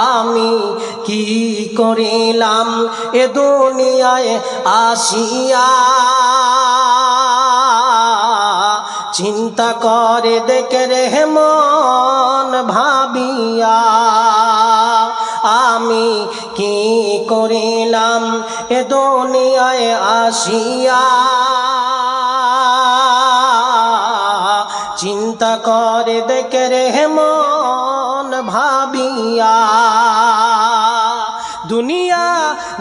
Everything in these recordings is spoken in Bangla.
আমি কি করিলাম এ দুনিয়ায় আসিয়া? চিন্তা করে দেখে রে মন ভাবিয়া, আমি কি করিলাম এ দুনিয়ায় আসিয়া? চিন্তা করে দেখে রে মন ভাবিয়া। দুনিয়া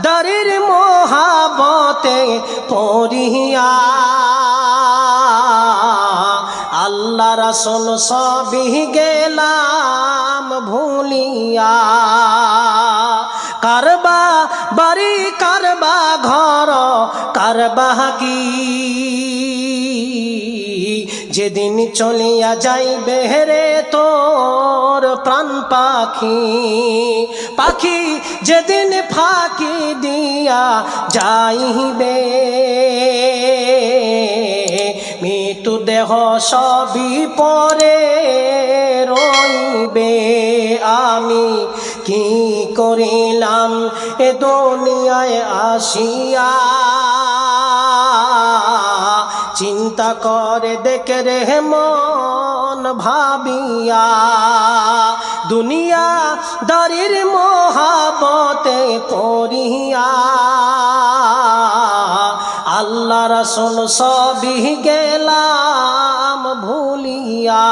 দারির মহাবতে পড়িয়া। আল্লাহ রাসুল সবই গেলাম ভুলিয়া। কারবা বাড়ি কারবা ঘর কারবা কি? যেদিন চলিয়া যাইবে রে তোর প্রাণ পাখি পাখি যেদিন ফাঁকি দিয়া যাইবে। মৃত্যু দেহ সবই পরে রইবে। আমি কি করিলাম এ দুনিয়ায় আসিয়া? চিন্তা করে, দেখে রে মন ভাবিয়া, দুনিয়া দারির মহাবতে পড়িয়া, আল্লাহ রসুন সবই গেলাম ভুলিয়া।